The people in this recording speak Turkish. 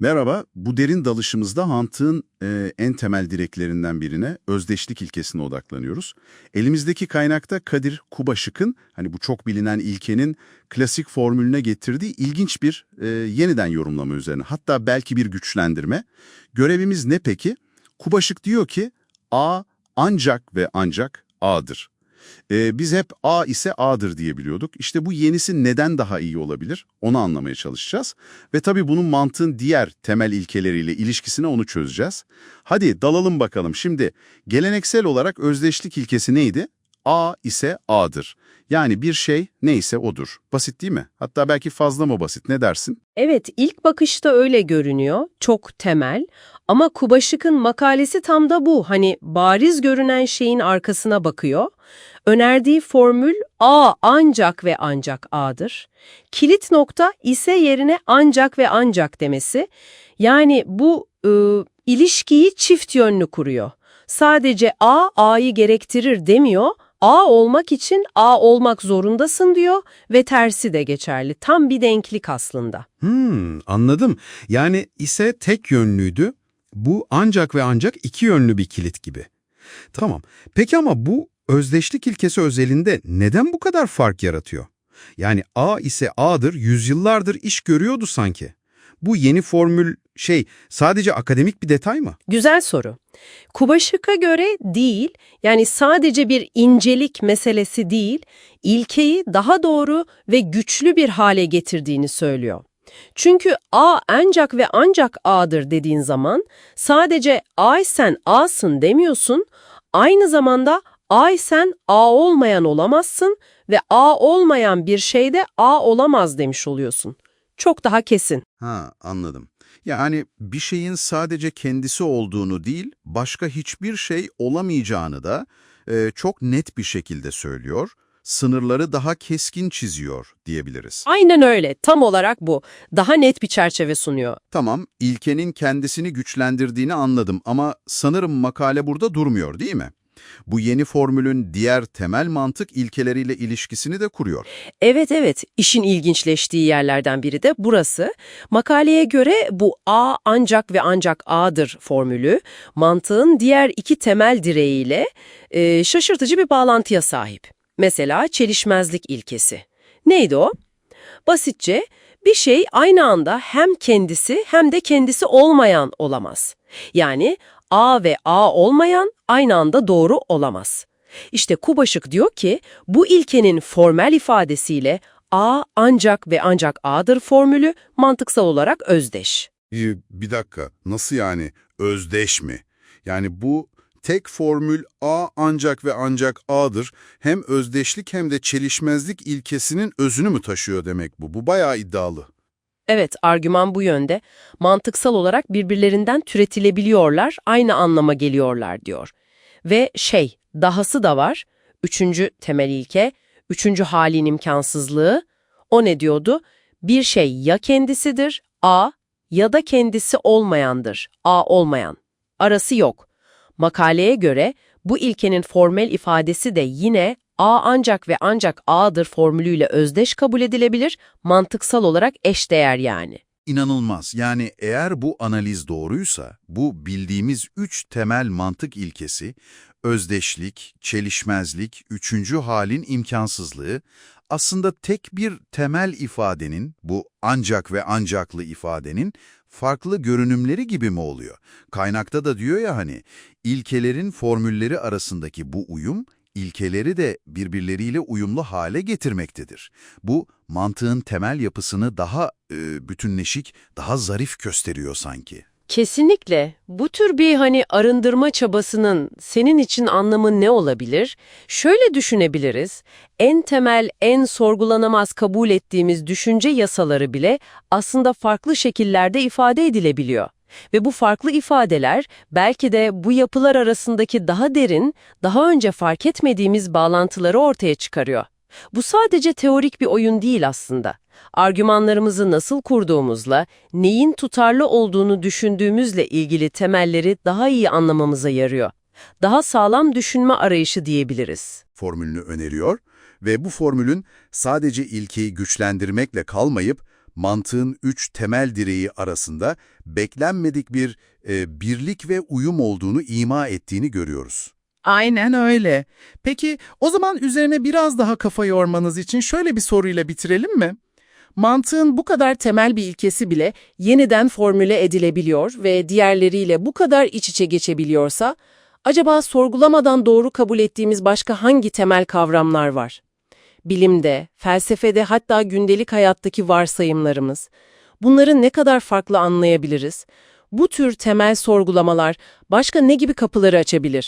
Merhaba, bu derin dalışımızda Hunt'ın e, en temel direklerinden birine, özdeşlik ilkesine odaklanıyoruz. Elimizdeki kaynakta Kadir Kubaşık'ın, hani bu çok bilinen ilkenin klasik formülüne getirdiği ilginç bir e, yeniden yorumlama üzerine. Hatta belki bir güçlendirme. Görevimiz ne peki? Kubaşık diyor ki, A ancak ve ancak A'dır. Ee, biz hep A ise A'dır diye biliyorduk. İşte bu yenisi neden daha iyi olabilir? Onu anlamaya çalışacağız. Ve tabii bunun mantığın diğer temel ilkeleriyle ilişkisine onu çözeceğiz. Hadi dalalım bakalım. Şimdi geleneksel olarak özdeşlik ilkesi neydi? A ise A'dır. Yani bir şey neyse odur. Basit değil mi? Hatta belki fazla mı basit? Ne dersin? Evet, ilk bakışta öyle görünüyor, çok temel. Ama Kubaşık'ın makalesi tam da bu. Hani bariz görünen şeyin arkasına bakıyor. Önerdiği formül A ancak ve ancak A'dır. Kilit nokta ise yerine ancak ve ancak demesi. Yani bu ıı, ilişkiyi çift yönlü kuruyor. Sadece A, A'yı gerektirir demiyor. A olmak için A olmak zorundasın diyor ve tersi de geçerli. Tam bir denklik aslında. Hmm, anladım. Yani ise tek yönlüydü. Bu ancak ve ancak iki yönlü bir kilit gibi. Tamam. Peki ama bu özdeşlik ilkesi özelinde neden bu kadar fark yaratıyor? Yani A ise A'dır, yüzyıllardır iş görüyordu sanki. Bu yeni formül şey sadece akademik bir detay mı? Güzel soru. Kubaşık'a göre değil, yani sadece bir incelik meselesi değil, ilkeyi daha doğru ve güçlü bir hale getirdiğini söylüyor. Çünkü A ancak ve ancak A'dır dediğin zaman sadece A sen A'sın demiyorsun, aynı zamanda A sen A olmayan olamazsın ve A olmayan bir şeyde A olamaz demiş oluyorsun. Çok daha kesin. Ha anladım. Yani bir şeyin sadece kendisi olduğunu değil, başka hiçbir şey olamayacağını da e, çok net bir şekilde söylüyor. Sınırları daha keskin çiziyor diyebiliriz. Aynen öyle, tam olarak bu. Daha net bir çerçeve sunuyor. Tamam, ilkenin kendisini güçlendirdiğini anladım ama sanırım makale burada durmuyor değil mi? Bu yeni formülün diğer temel mantık ilkeleriyle ilişkisini de kuruyor. Evet evet, işin ilginçleştiği yerlerden biri de burası. Makaleye göre bu A ancak ve ancak A'dır formülü, mantığın diğer iki temel direğiyle e, şaşırtıcı bir bağlantıya sahip. Mesela çelişmezlik ilkesi. Neydi o? Basitçe bir şey aynı anda hem kendisi hem de kendisi olmayan olamaz. Yani A ve A olmayan aynı anda doğru olamaz. İşte Kubaşık diyor ki bu ilkenin formel ifadesiyle A ancak ve ancak A'dır formülü mantıksal olarak özdeş. Bir, dakika, nasıl yani özdeş mi? Yani bu tek formül A ancak ve ancak A'dır. Hem özdeşlik hem de çelişmezlik ilkesinin özünü mü taşıyor demek bu? Bu bayağı iddialı. Evet, argüman bu yönde. Mantıksal olarak birbirlerinden türetilebiliyorlar, aynı anlama geliyorlar diyor. Ve şey, dahası da var. Üçüncü temel ilke, üçüncü halin imkansızlığı. O ne diyordu? Bir şey ya kendisidir, A, ya da kendisi olmayandır, A olmayan. Arası yok. Makaleye göre bu ilkenin formel ifadesi de yine A ancak ve ancak A'dır formülüyle özdeş kabul edilebilir, mantıksal olarak eşdeğer yani. İnanılmaz. Yani eğer bu analiz doğruysa, bu bildiğimiz üç temel mantık ilkesi, özdeşlik, çelişmezlik, üçüncü halin imkansızlığı, aslında tek bir temel ifadenin, bu ancak ve ancaklı ifadenin, farklı görünümleri gibi mi oluyor? Kaynakta da diyor ya hani, ilkelerin formülleri arasındaki bu uyum, ilkeleri de birbirleriyle uyumlu hale getirmektedir. Bu, mantığın temel yapısını daha e, bütünleşik, daha zarif gösteriyor sanki. Kesinlikle. Bu tür bir hani arındırma çabasının senin için anlamı ne olabilir? Şöyle düşünebiliriz. En temel, en sorgulanamaz kabul ettiğimiz düşünce yasaları bile aslında farklı şekillerde ifade edilebiliyor. Ve bu farklı ifadeler belki de bu yapılar arasındaki daha derin, daha önce fark etmediğimiz bağlantıları ortaya çıkarıyor. Bu sadece teorik bir oyun değil aslında. Argümanlarımızı nasıl kurduğumuzla, neyin tutarlı olduğunu düşündüğümüzle ilgili temelleri daha iyi anlamamıza yarıyor. Daha sağlam düşünme arayışı diyebiliriz. Formülünü öneriyor ve bu formülün sadece ilkeyi güçlendirmekle kalmayıp, mantığın üç temel direği arasında beklenmedik bir e, birlik ve uyum olduğunu ima ettiğini görüyoruz. Aynen öyle. Peki o zaman üzerine biraz daha kafa yormanız için şöyle bir soruyla bitirelim mi? Mantığın bu kadar temel bir ilkesi bile yeniden formüle edilebiliyor ve diğerleriyle bu kadar iç içe geçebiliyorsa, acaba sorgulamadan doğru kabul ettiğimiz başka hangi temel kavramlar var? Bilimde, felsefede hatta gündelik hayattaki varsayımlarımız, bunları ne kadar farklı anlayabiliriz? Bu tür temel sorgulamalar başka ne gibi kapıları açabilir?